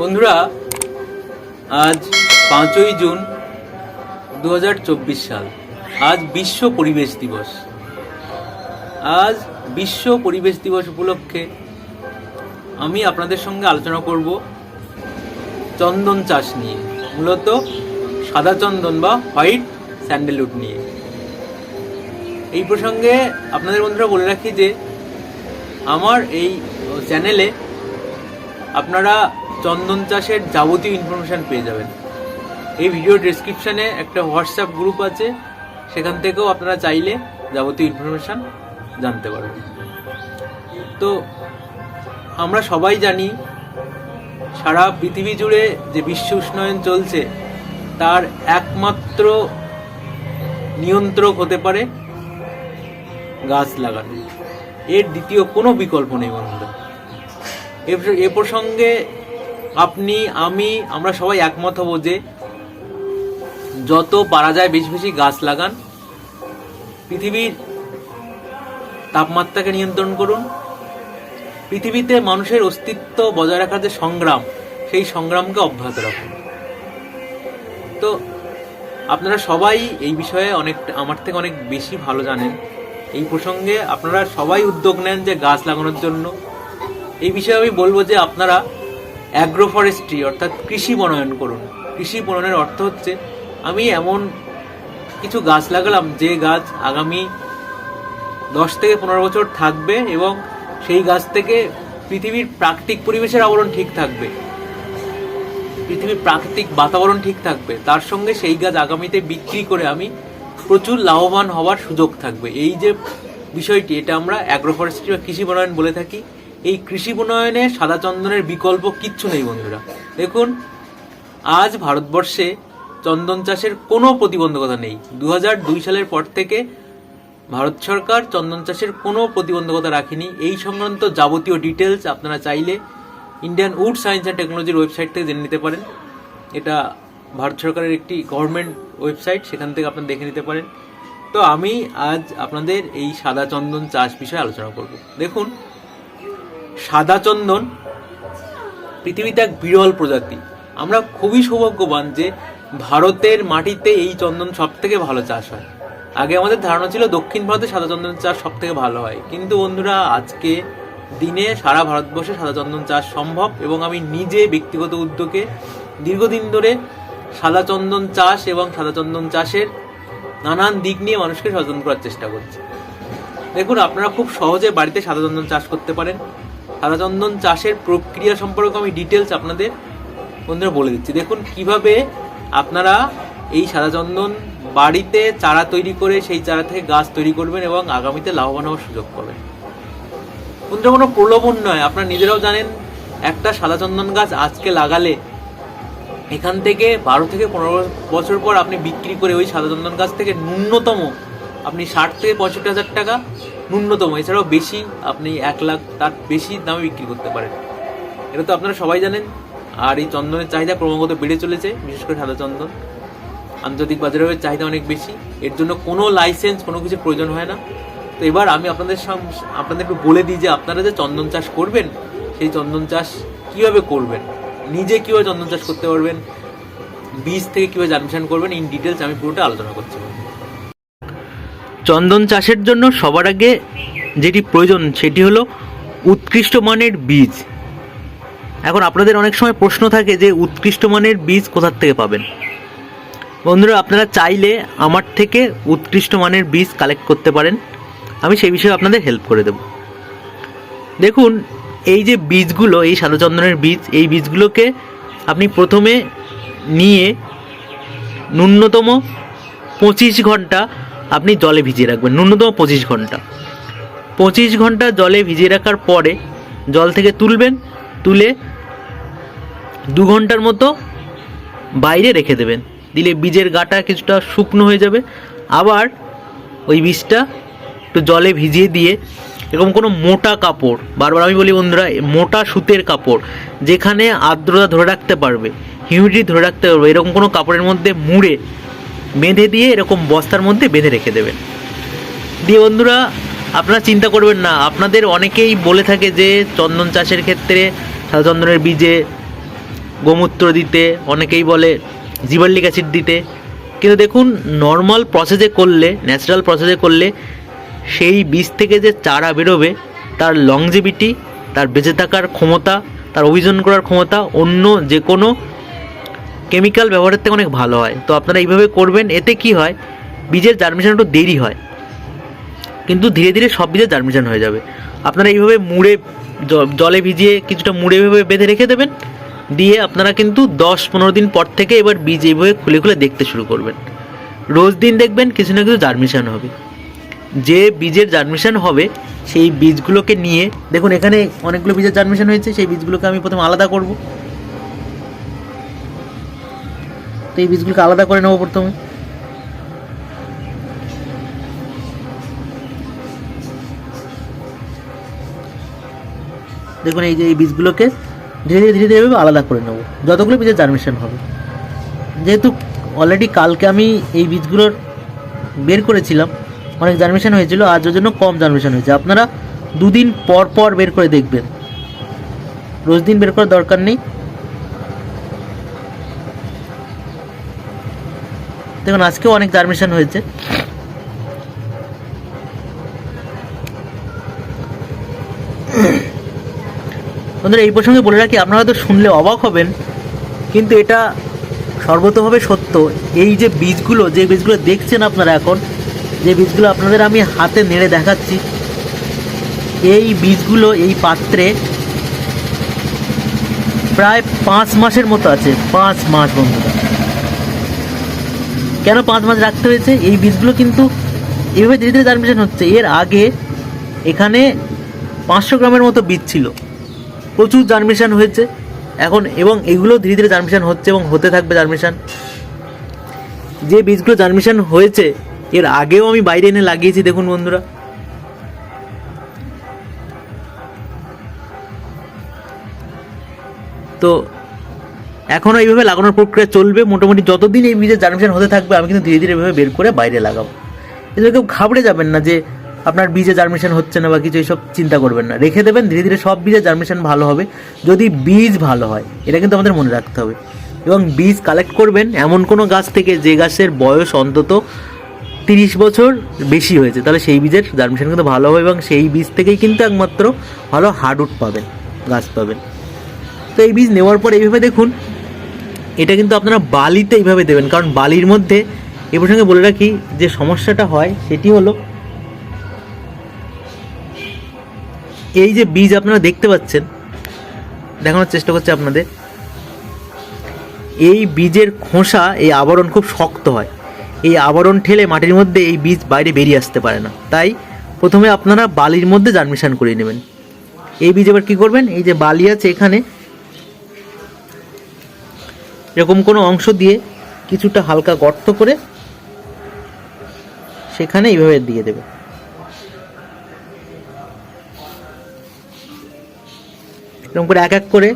বন্ধুরা, আজ পাঁচই জুন দু হাজার চব্বিশ সাল। আজ বিশ্ব পরিবেশ দিবস। আজ বিশ্ব পরিবেশ দিবস উপলক্ষে আমি আপনাদের সঙ্গে আলোচনা করব চন্দন চাষ নিয়ে, মূলত সাদা চন্দন বা হোয়াইট স্যান্ডেলউড নিয়ে। এই প্রসঙ্গে আপনাদের বন্ধুরা বলে রাখি যে, আমার এই চ্যানেলে আপনারা চন্দন চাষের যাবতীয় ইনফরমেশান পেয়ে যাবেন। এই ভিডিও ডেসক্রিপশানে একটা হোয়াটসঅ্যাপ গ্রুপ আছে, সেখান থেকেও আপনারা চাইলে যাবতীয় ইনফরমেশান জানতে পারবেন। তো, আমরা সবাই জানি, সারা পৃথিবী জুড়ে যে বিশ্ব উষ্ণায়ন চলছে, তার একমাত্র নিয়ন্ত্রক হতে পারে গাছ লাগানো। এর দ্বিতীয় কোনো বিকল্প নেই বন্ধুরা। এ প্রসঙ্গে আপনি, আমি, আমরা সবাই একমত হব যে যত পারা যায় বেশি বেশি গাছ লাগান। পৃথিবীর তাপমাত্রাকে নিয়ন্ত্রণ করুন। পৃথিবীতে মানুষের অস্তিত্ব বজায় রাখার যে সংগ্রাম, সেই সংগ্রামকে অব্যাহত রাখুন। তো, আপনারা সবাই এই বিষয়ে অনেক, আমার থেকে অনেক বেশি ভালো জানেন। এই প্রসঙ্গে আপনারা সবাই উদ্যোগ নেন যে গাছ লাগানোর জন্য। এই বিষয়ে আমি বলব যে আপনারা অ্যাগ্রো ফরেস্ট্রি অর্থাৎ কৃষি বনায়ন করুন। কৃষি বনায়নের অর্থ হচ্ছে, আমি এমন কিছু গাছ লাগালাম, যে গাছ আগামী দশ থেকে পনেরো বছর থাকবে এবং সেই গাছ থেকে পৃথিবীর প্রাকৃতিক পরিবেশের আবরণ ঠিক থাকবে। পৃথিবীর প্রাকৃতিক বাতাবরণ ঠিক থাকবে। তার সঙ্গে সেই গাছ আগামীতে বিক্রি করে আমি প্রচুর লাভবান হওয়ার সুযোগ থাকবে। এই যে বিষয়টি, এটা আমরা অ্যাগ্রোফরেস্ট্রি বা কৃষি বনায়ন বলে থাকি। এই কৃষি উন্নয়নে সাদা চন্দনের বিকল্প কিচ্ছু নেই, বন্ধুরা। দেখুন, আজ ভারতবর্ষে চন্দন চাষের কোনো প্রতিবন্ধকতা নেই। দু সালের পর থেকে ভারত সরকার চন্দন চাষের কোনো প্রতিবন্ধকতা রাখেনি। এই সংক্রান্ত যাবতীয় ডিটেলস আপনারা চাইলে ইন্ডিয়ান উড সায়েন্স অ্যান্ড টেকনোলজির ওয়েবসাইট থেকে জেনে নিতে পারেন। এটা ভারত সরকারের একটি গভর্নমেন্ট ওয়েবসাইট সেখান থেকে আপনারা দেখে নিতে পারেন। তো আমি আজ আপনাদের এই সাদা চন্দন চাষ বিষয়ে আলোচনা করব। দেখুন সাদা চন্দন, পৃথিবীতে এক বিরল প্রজাতি। আমরা খুবই সৌভাগ্যবান যে ভারতের মাটিতে এই চন্দন সব থেকে ভালো চাষ হয়। আগে আমাদের ধারণা ছিল দক্ষিণ ভারতে সাদা চন্দন চাষ সব থেকে ভালো হয়। কিন্তু বন্ধুরা, আজকে দিনে সারা ভারতবর্ষে সাদা চন্দন চাষ সম্ভব এবং আমি নিজে ব্যক্তিগত উদ্যোগে দীর্ঘদিন ধরে সাদা চন্দন চাষ এবং সাদা চন্দন চাষের নানান দিক নিয়ে মানুষকে সচেতন করার চেষ্টা করছি। দেখুন, আপনারা খুব সহজে বাড়িতে সাদা চন্দন চাষ করতে পারেন। সাদা চন্দন চাষের প্রক্রিয়া সম্পর্কে আমি ডিটেলস আপনাদের বন্ধুরা বলে দিচ্ছি। দেখুন, কীভাবে আপনারা এই সাদা চন্দন বাড়িতে চারা তৈরি করে সেই চারা থেকে গাছ তৈরি করবেন এবং আগামীতে লাভবান হওয়ার সুযোগ পাবেন। বন্ধুরা, কোনো প্রলোভন নয়। আপনারা নিজেরাও জানেন, একটা সাদা চন্দন গাছ আজকে লাগালে এখান থেকে বারো থেকে পনেরো বছর পর আপনি বিক্রি করে ওই সাদা চন্দন গাছ থেকে ন্যূনতম আপনি ষাট থেকে পঁয়ষট্টি হাজার টাকা ন্যূনতম। এছাড়াও বেশি আপনি এক লাখ তার বেশি দামে বিক্রি করতে পারেন। এটা তো আপনারা সবাই জানেন। আর এই চন্দনের চাহিদা ক্রমাগত বেড়ে চলেছে, বিশেষ করে সাদা চন্দন। আন্তর্জাতিক বাজারেও এর চাহিদা অনেক বেশি। এর জন্য কোনো লাইসেন্স কোনো কিছু প্রয়োজন হয় না। তো এবার আমি আপনাদের আপনাদের একটু বলে দিই যে আপনারা যে চন্দন চাষ করবেন, সেই চন্দন চাষ কীভাবে করবেন? নিজে কীভাবে চন্দন চাষ করতে পারবেন? বীজ থেকে কীভাবে জানমিশন করবেন? ইন ডিটেলস আমি পুরোটা আলোচনা করছি। চন্দন চাষের জন্য সবার আগে যেটি প্রয়োজন সেটি হলো উৎকৃষ্ট মানের বীজ। এখন আপনাদের অনেক সময় প্রশ্ন থাকে যে উৎকৃষ্ট মানের বীজ কোথার থেকে পাবেন? বন্ধুরা, আপনারা চাইলে আমার থেকে উৎকৃষ্ট মানের বীজ কালেক্ট করতে পারেন। আমি সেই বিষয়ে আপনাদের হেল্প করে দেব। দেখুন, এই যে বীজগুলো, এই সাদা চন্দনের বীজ, এই বীজগুলোকে আপনি প্রথমে নিয়ে ন্যূনতম পঁচিশ ঘণ্টা আপনি জলে ভিজিয়ে রাখবেন, ন্যূনতম পঁচিশ ঘণ্টা। পঁচিশ ঘণ্টা জলে ভিজিয়ে রাখার পরে জল থেকে তুলবেন, তুলে দু ঘণ্টার মতো বাইরে রেখে দেবেন। দিলে বীজের গাটা কিছুটা শুকনো হয়ে যাবে। আবার ওই বীজটা একটু জলে ভিজিয়ে দিয়ে, এরকম কোনো মোটা কাপড়, বারবার আমি বলি বন্ধুরা, মোটা সুতের কাপড়, যেখানে আর্দ্রতা ধরে রাখতে পারবে, হিউমিডিটি ধরে রাখতে পারবে, এরকম কোনো কাপড়ের মধ্যে মুড়ে বেঁধে দিয়ে এরকম বস্তার মধ্যে বেঁধে রেখে দেবেন। দিয়ে বন্ধুরা, আপনারা চিন্তা করবেন না, আপনাদের অনেকেই বলে থাকে যে চন্দন চাষের ক্ষেত্রে সাদা চন্দনের বীজে গোমূত্র দিতে, অনেকেই বলে জিবার্লিক অ্যাসিড দিতে। কিন্তু দেখুন, নর্মাল প্রসেসে করলে ন্যাচারাল প্রসেসে করলে সেই বীজ থেকে যে চারা বেরোবে, তার লংজিভিটি তার বেঁচে থাকার ক্ষমতা, তার অভিযোজন করার ক্ষমতা অন্য যে কোনো কেমিক্যাল ব্যবহারের থেকে অনেক ভালো হয়। তো আপনারা এইভাবে করবেন, এতে কি হয়? বীজের জার্মিশন একটু দেরি হয়। কিন্তু ধীরে ধীরে সব বীজের জার্মিশন হয়ে যাবে। আপনারা এইভাবে মুড়ে জলে ভিজিয়ে কিছুটা মুড়ে এভাবে বেঁধে রেখে দেবেন। দিয়ে আপনারা কিন্তু দশ পনেরো দিন পর থেকে এবার বীজ এইভাবে খুলে খুলে দেখতে শুরু করবেন। রোজ দিন দেখবেন কিছু না কিছু জার্মিশন হবে। যে বীজের জার্মিশন হবে, সেই বীজগুলোকে নিয়ে, দেখুন এখানে অনেকগুলো বীজের জার্মিশন হয়েছে, সেই বীজগুলোকে আমি প্রথমে আলাদা করব। তো এই বীজগুলোকে আলাদা করে নেব প্রথমে। দেখুন, এই যে এই বীজগুলোকে ধীরে ধীরে ধীরে ধীরে আলাদা করে নেব। যতগুলো বীজের জার্মিশন হবে। যেহেতু অলরেডি কালকে আমি এই বীজগুলোর বের করেছিলাম, অনেক জার্মিশন হয়েছিল আজ ওর জন্য কম জার্মিশন হয়েছে। আপনারা দুদিন পর পর বের করে দেখবেন। রোজ দিন বের করার দরকার নেই। দেখুন, আজকেও অনেক জার্মিশন হয়েছে। বন্ধুরা, এই প্রসঙ্গে বলে রাখি, আপনারা হয়তো শুনলে অবাক হবেন, কিন্তু এটা সর্বতভাবে সত্য। এই যে বীজগুলো যে বীজগুলো দেখছেন আপনারা এখন, যে বীজগুলো আপনাদের আমি হাতে নেড়ে দেখাচ্ছি, এই বীজগুলো, এই পাত্রে প্রায় পাঁচ মাসের মতো আছে। পাঁচ মাস, বন্ধুরা। কেন পাঁচ মাস রাখতে হয়েছে? এই বীজগুলো কিন্তু এভাবে ধীরে ধীরে জার্মিশন হচ্ছে। এর আগে এখানে পাঁচশো গ্রামের মতো বীজ ছিল। প্রচুর জার্মিশন হয়েছে। এখন এবং এগুলো ধীরে ধীরে জার্মিশন হচ্ছে এবং হতে থাকবে জার্মিশন যে বীজগুলো জার্মিশন হয়েছে, এর আগেও আমি বাইরে এনে লাগিয়েছি, দেখুন বন্ধুরা। তো এখনও এইভাবে লাগানোর প্রক্রিয়া চলবে। মোটামুটি যতদিন এই বীজের জার্মিশন হতে থাকবে, আমি কিন্তু ধীরে ধীরে এভাবে বের করে বাইরে লাগাবো। এদের কেউ ঘাবড়ে যাবেন না যে আপনার বীজে জার্মিশন হচ্ছে না বা কিছু এইসব চিন্তা করবেন না। রেখে দেবেন, ধীরে ধীরে সব বীজে জার্মিশন ভালো হবে। যদি বীজ ভালো হয়, এটা কিন্তু আমাদের মনে রাখতে হবে। এবং বীজ কালেক্ট করবেন, এমন কোনো গাছ থেকে যে গাছের বয়স অন্তত তিরিশ বছর বেশি হয়েছে, তাহলে সেই বীজের জার্মিশন কিন্তু ভালো হবে এবং সেই বীজ থেকেই কিন্তু একমাত্র ভালো হার্ডউড পাবেন, গাছ পাবেন। তো এই বীজ নেওয়ার পর এইভাবে দেখুন এটা কিন্তু আপনারা বালিতে এইভাবে দেবেন। কারণ বালির মধ্যে এ প্রসঙ্গে বলে রাখি, যে সমস্যাটা হয় সেটি হলো, এই যে বীজ আপনারা দেখতে পাচ্ছেন, দেখানোর চেষ্টা করছে আপনাদের, এই বীজের খোসা, এই আবরণ খুব শক্ত হয়। এই আবরণ ঠেলে মাটির মধ্যে এই বীজ বাইরে বেরিয়ে আসতে পারে না। তাই প্রথমে আপনারা বালির মধ্যে জার্মিশন করিয়ে নেবেন। এই বীজ এবার কী করবেন? এই যে বালি আছে এখানে এরকম কোনো অংশ দিয়ে কিছুটা হালকা গর্ত করে সেখানে এইভাবে দিয়ে দেবে। এরকম করে এক এক করে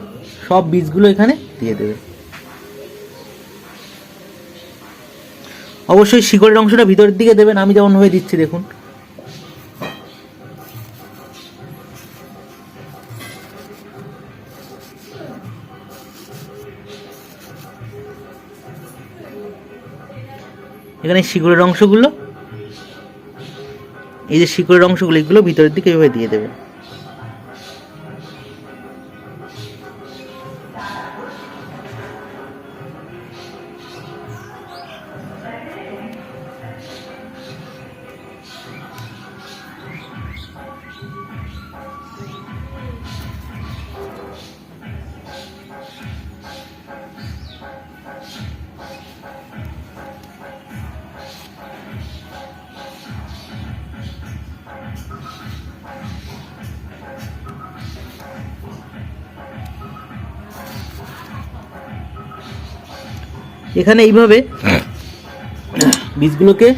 সব বীজগুলো এখানে দিয়ে দেবে। অবশ্যই শিকড়ের অংশটা ভিতরের দিকে দেবেন, আমি যেমন ভাবে দিচ্ছি দেখুন। এখানে শিকড়ের অংশগুলো এই যে শিকড়ের অংশগুলো এগুলো ভিতরের দিকে এভাবে দিয়ে দেবেন এখানে এইভাবে বীজগুলোকে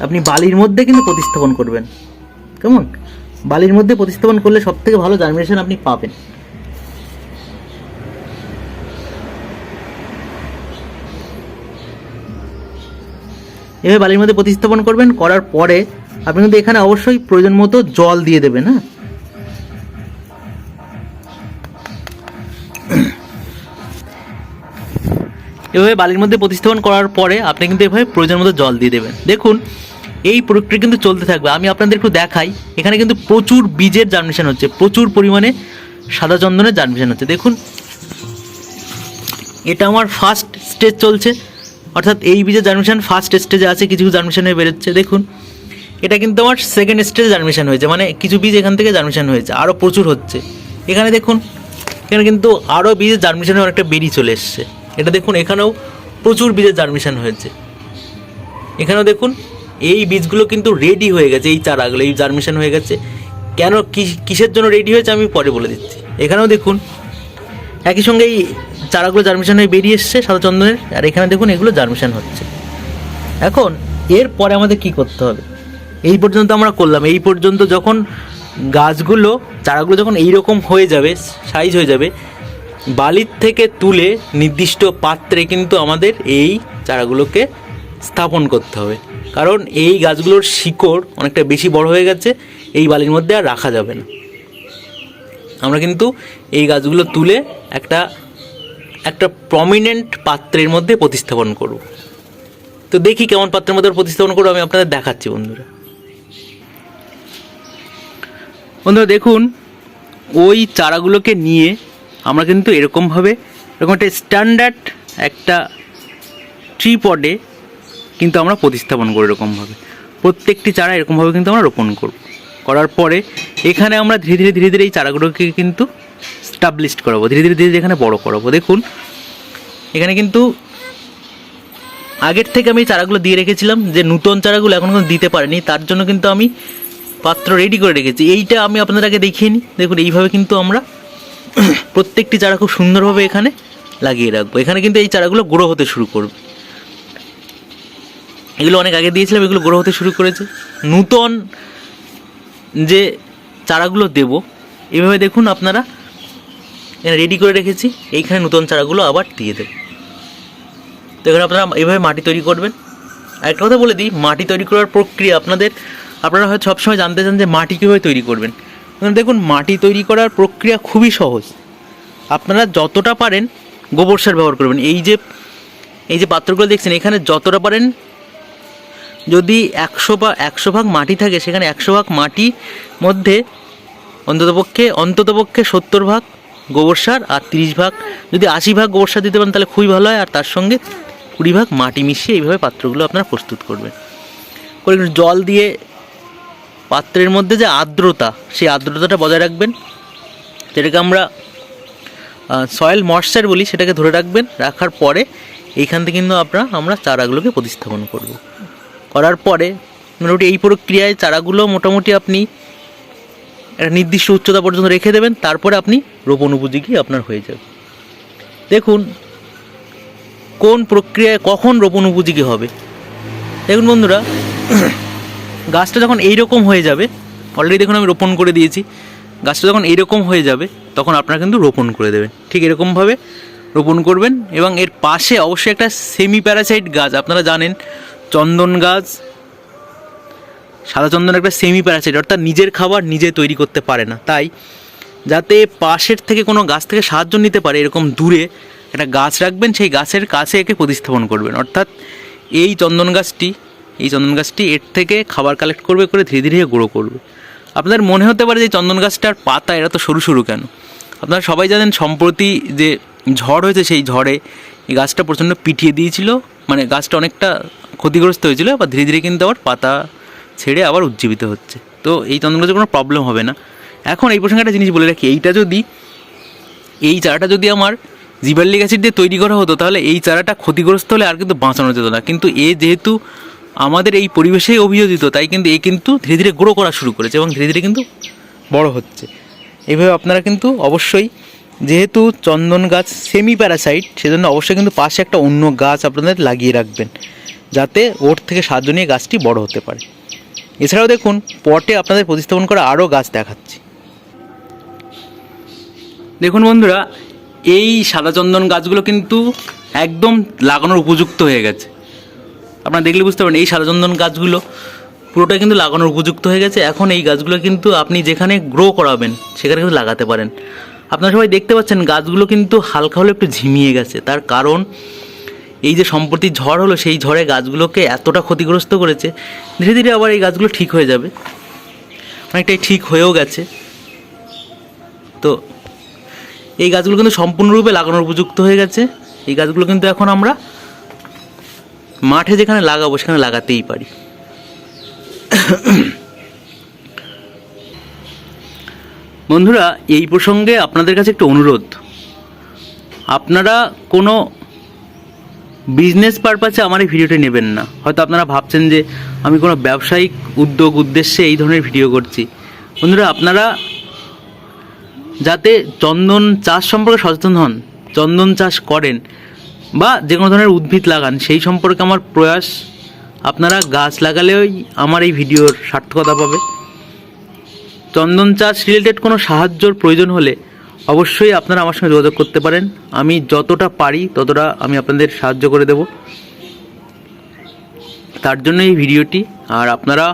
আপনি বালির মধ্যে কিন্তু প্রতিস্থাপন করবেন। কেমন? বালির মধ্যে প্রতিস্থাপন করলে সব থেকে ভালো জার্মিনেশন আপনি পাবেন। এভাবে বালির মধ্যে প্রতিস্থাপন করবেন করার পরে আপনি কিন্তু এখানে অবশ্যই প্রয়োজন মতো জল দিয়ে দেবেন হ্যাঁ? এভাবে বালির মধ্যে প্রতিস্থাপন করার পরে আপনি কিন্তু এভাবে প্রয়োজন মতো জল দিয়ে দেবেন। দেখুন, এই প্রক্রিয়া কিন্তু চলতে থাকবে। আমি আপনাদের একটু দেখাই। এখানে কিন্তু প্রচুর বীজের জার্মিনেশন হচ্ছে। প্রচুর পরিমাণে সাদা চন্দনের জার্মিনেশন হচ্ছে। দেখুন, এটা আমার ফার্স্ট স্টেজ চলছে। অর্থাৎ এই বীজের জার্মিনেশন ফার্স্ট স্টেজে আছে, কিছু জার্মিনেশন হয়ে বেরোচ্ছে। দেখুন, এটা কিন্তু আমার সেকেন্ড স্টেজে জার্মিনেশন হয়েছে। মানে কিছু বীজ এখান থেকে জার্মিনেশন হয়েছে। আরও প্রচুর হচ্ছে। এখানে দেখুন, এখানে কিন্তু আরও বীজের জার্মিনেশন অনেকটা বেরিয়ে চলে এসছে। এটা দেখুন, এখানেও প্রচুর বীজের জার্মিশন হয়েছে। এখানেও দেখুন, এই বীজগুলো কিন্তু রেডি হয়ে গেছে, এই চারাগুলো, এই জার্মিনেশন হয়ে গেছে। কেন কিসের জন্য রেডি হয়েছে আমি পরে বলে দিচ্ছি। এখানেও দেখুন, একই সঙ্গে এই চারাগুলো জার্মিনেশন হয়ে বেরিয়ে এসছে সাদা চন্দনের আর এখানে দেখুন, এগুলো জার্মিনেশন হচ্ছে। এখন এরপরে আমাদের কি করতে হবে? এই পর্যন্ত আমরা করলাম। এই পর্যন্ত যখন গাছগুলো, চারাগুলো যখন এইরকম হয়ে যাবে সাইজ হয়ে যাবে বালির থেকে তুলে নির্দিষ্ট পাত্রে কিন্তু আমাদের এই চারাগুলোকে স্থাপন করতে হবে। কারণ এই গাছগুলোর শিকড় অনেকটা বেশি বড় হয়ে গেছে, এই বালির মধ্যে আর রাখা যাবে না। আমরা কিন্তু এই গাছগুলো তুলে একটা একটা প্রমিনেন্ট পাত্রের মধ্যে প্রতিস্থাপন করব। তো দেখি কেমন পাত্রের মধ্যে প্রতিস্থাপন করব, আমি আপনাদের দেখাচ্ছি বন্ধুরা। বন্ধুরা, দেখুন, ওই চারাগুলোকে নিয়ে আমরা কিন্তু এরকমভাবে, এরকম একটা স্ট্যান্ডার্ড একটা ট্রিপডে কিন্তু আমরা প্রতিস্থাপন করি এরকমভাবে। প্রত্যেকটি চারা এরকমভাবে কিন্তু আমরা রোপণ করব। করার পরে এখানে আমরা ধীরে ধীরে ধীরে ধীরে এই চারাগুলোকে কিন্তু স্টাবলিশড করাবো। ধীরে ধীরে ধীরে ধীরে এখানে বড় করাবো। দেখুন, এখানে কিন্তু আগের থেকে আমি চারাগুলো দিয়ে রেখেছিলাম যে নূতন চারাগুলো এখন কিন্তু দিতে পারিনি। তার জন্য কিন্তু আমি পাত্র রেডি করে রেখেছি। এইটা আমি আপনাদের আগে দেখিয়ে নিই। দেখুন, এইভাবে কিন্তু আমরা প্রত্যেকটি চারা খুব সুন্দরভাবে এখানে লাগিয়ে রাখব। এখানে কিন্তু এই চারাগুলো গ্রো হতে শুরু করবে। এগুলো অনেক আগে দিয়েছিলাম, এগুলো গ্রো হতে শুরু করেছে। নূতন যে চারাগুলো দেব, এভাবে দেখুন আপনারা, এখানে রেডি করে রেখেছি। এইখানে নতুন চারাগুলো আবার দিয়ে দেব। তো এখানে আপনারা এইভাবে মাটি তৈরি করবেন। আর একটা কথা বলে দিই, মাটি তৈরি করার প্রক্রিয়া আপনাদের, আপনারা হয়তো সবসময় জানতে চান যে মাটি কীভাবে তৈরি করবেন। দেখুন, মাটি তৈরি করার প্রক্রিয়া খুবই সহজ। আপনারা যতটা পারেন গোবর সার ব্যবহার করবেন। এই যে এই যে পাত্রগুলো দেখছেন, এখানে যতটা পারেন যদি একশো বা একশো ভাগ মাটি থাকে, সেখানে একশো ভাগ মাটি মধ্যে অন্ততপক্ষে অন্ততপক্ষে সত্তর ভাগ গোবর সার আর তিরিশ ভাগ, যদি আশি ভাগ গোবর সার দিতে পারেন, তাহলে খুবই ভালো হয়। আর তার সঙ্গে কুড়ি ভাগ মাটি মিশিয়ে এইভাবে পাত্রগুলো আপনারা প্রস্তুত করবেন। করে জল দিয়ে পাত্রের মধ্যে যে আর্দ্রতা, সেই আর্দ্রতাটা বজায় রাখবেন। যেটাকে আমরা সয়েল ময়েশ্চার বলি, সেটাকে ধরে রাখবেন। রাখার পরে এইখান থেকে কিন্তু আমরা আমরা চারাগুলোকে প্রতিস্থাপন করব। করার পরে মোটামুটি এই প্রক্রিয়ায় চারাগুলো মোটামুটি আপনি একটা নির্দিষ্ট উচ্চতা পর্যন্ত রেখে দেবেন, তারপরে আপনি রোপণ উপযোগী আপনার হয়ে যাবে। দেখুন, কোন প্রক্রিয়ায় কখন রোপণ উপযোগী হবে? দেখুন বন্ধুরা গাছটা যখন এইরকম হয়ে যাবে অলরেডি দেখুন আমি রোপণ করে দিয়েছি, গাছটা যখন এইরকম হয়ে যাবে, তখন আপনারা কিন্তু রোপণ করে দেবেন। ঠিক এরকমভাবে রোপণ করবেন এবং এর পাশে অবশ্যই একটা সেমি প্যারাসাইট গাছ, আপনারা জানেন, চন্দন গাছ, সাদা চন্দন একটা সেমি প্যারাসাইট অর্থাৎ নিজের খাবার নিজে তৈরি করতে পারে না। তাই যাতে পাশের থেকে কোনো গাছ থেকে সাহায্য নিতে পারে, এরকম দূরে একটা গাছ রাখবেন, সেই গাছের কাছে একে প্রতিস্থাপন করবেন। অর্থাৎ এই চন্দন গাছটি এই চন্দন গাছটি এর থেকে খাবার কালেক্ট করবে, করে ধীরে ধীরে গ্রো করবে। আপনাদের মনে হতে পারে যে চন্দন গাছটার পাতা এরা তো সরু সরু কেন? আপনারা সবাই জানেন সম্প্রতি যে ঝড় হয়েছে সেই ঝড়ে এই গাছটা প্রচণ্ড পিটিয়ে দিয়েছিল মানে গাছটা অনেকটা ক্ষতিগ্রস্ত হয়েছিল বা ধীরে ধীরে কিন্তু আবার পাতা ছেড়ে আবার উজ্জীবিত হচ্ছে। তো এই চন্দন গাছের কোনো প্রবলেম হবে না। এখন এই প্রসঙ্গে একটা জিনিস বলে রাখি, এইটা যদি, এই চারাটা যদি আমার জিবার্লিক অ্যাসিড দিয়ে তৈরি করা হতো, তাহলে এই চারাটা ক্ষতিগ্রস্ত হলে আর কিন্তু বাঁচানো যেত না। কিন্তু এ যেহেতু আমাদের এই পরিবেশেই অভিযোজিত, তাই কিন্তু এ কিন্তু ধীরে ধীরে গ্রো করা শুরু করেছে এবং ধীরে ধীরে কিন্তু বড় হচ্ছে। এভাবে আপনারা কিন্তু অবশ্যই যেহেতু চন্দন গাছ সেমি প্যারাসাইট সেজন্য অবশ্যই কিন্তু পাশে একটা অন্য গাছ আপনাদের লাগিয়ে রাখবেন, যাতে ওর থেকে সাহায্য নিয়ে গাছটি বড় হতে পারে। এছাড়াও দেখুন, পটে আপনাদের প্রতিস্থাপন করা আরও গাছ দেখাচ্ছি। দেখুন বন্ধুরা, এই সাদা চন্দন গাছগুলো কিন্তু একদম লাগানোর উপযুক্ত হয়ে গেছে। আপনারা দেখলে বুঝতে পারেন এই সাদা চন্দন গাছগুলো পুরোটাই কিন্তু লাগানোর উপযুক্ত হয়ে গেছে। এখন এই গাছগুলো কিন্তু আপনি যেখানে গ্রো করাবেন, সেখানে কিন্তু লাগাতে পারেন। আপনারা সবাই দেখতে পাচ্ছেন, গাছগুলো কিন্তু হালকা হলে একটু ঝিমিয়ে গেছে। তার কারণ, এই যে সম্প্রতি ঝড় হলো, সেই ঝড়ে গাছগুলোকে এতটা ক্ষতিগ্রস্ত করেছে, ধীরে ধীরে আবার এই গাছগুলো ঠিক হয়ে যাবে। অনেকটাই ঠিক হয়েও গেছে। তো, এই গাছগুলো কিন্তু সম্পূর্ণরূপে লাগানোর উপযুক্ত হয়ে গেছে। এই গাছগুলো কিন্তু এখন আমরা মাঠে যেখানে লাগাবো, সেখানে লাগাতেই পারি। বন্ধুরা, এই প্রসঙ্গে আপনাদের কাছে একটু অনুরোধ। আপনারা কোনো বিজনেস পারপাসে আমার এই ভিডিওটি নেবেন না। হয়তো আপনারা ভাবছেন যে আমি কোনো ব্যবসায়িক উদ্যোগ উদ্দেশ্যে এই ধরনের ভিডিও করছি। বন্ধুরা, আপনারা যাতে চন্দন চাষ সম্পর্কে সচেতন হন, চন্দন চাষ করেন বা যে কোনো ধরনের উদ্ভিদ লাগান, সেই সম্পর্কে আমার প্রয়াস। আপনারা গাছ লাগালেই আমার এই ভিডিওর সার্থকতা পাবে। চন্দন চাষ রিলেটেড কোনো সাহায্যর প্রয়োজন হলে অবশ্যই আপনারা আমার সঙ্গে যোগাযোগ করতে পারেন। আমি যতটা পারি ততটা আমি আপনাদের সাহায্য করে দেব। তার জন্য এই ভিডিওটি, আর আপনারা,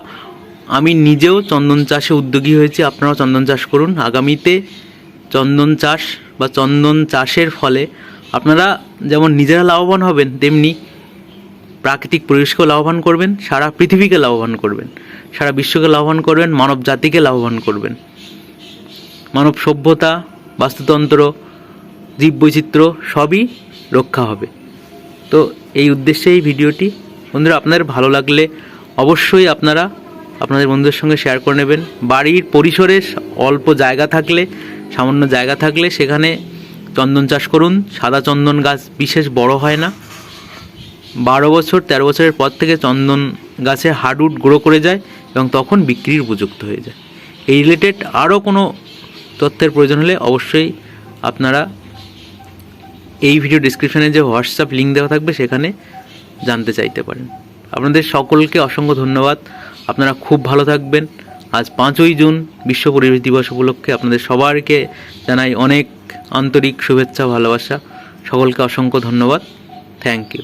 আমি নিজেও চন্দন চাষে উদ্যোগী হয়েছি, আপনারাও চন্দন চাষ করুন। আগামীতে চন্দন চাষ বা চন্দন চাষের ফলে আপনারা যেমন নিজেরা লাভবান হবেন, তেমনি প্রাকৃতিক পরিবেশকেও লাভবান করবেন, সারা পৃথিবীকে লাভবান করবেন, সারা বিশ্বকে লাভবান করবেন, মানব জাতিকে লাভবান করবেন। মানব সভ্যতা, বাস্তুতন্ত্র, জীববৈচিত্র্য সবই রক্ষা হবে। তো এই উদ্দেশ্যে এই ভিডিওটি। বন্ধুরা, আপনাদের ভালো লাগলে অবশ্যই আপনারা আপনাদের বন্ধুদের সঙ্গে শেয়ার করে নেবেন। বাড়ির পরিসরে অল্প জায়গা থাকলে, সামান্য জায়গা থাকলে সেখানে চন্দন চাষ করুন, সাদা চন্দন গাছ বিশেষ বড় হয় না। বারো বছর, তেরো বছরের পর থেকে চন্দন গাছের হার্ডউড গ্রো করে যায় এবং তখন বিক্রির উপযুক্ত হয়ে যায়। এই রিলেটেড আরও কোনো তথ্যের প্রয়োজন হলে অবশ্যই আপনারা এই ভিডিও ডিসক্রিপশনে যে হোয়াটসঅ্যাপ লিঙ্ক দেওয়া থাকবে সেখানে জানতে চাইতে পারেন। আপনাদের সকলকে অসংখ্য ধন্যবাদ। আপনারা খুব ভালো থাকবেন। আজ পাঁচই জুন বিশ্ব পরিবেশ দিবস উপলক্ষে আপনাদের সবাইকে জানাই অনেক আন্তরিক শুভেচ্ছা ভালোবাসা। সকলকে অসংখ্য ধন্যবাদ। Thank you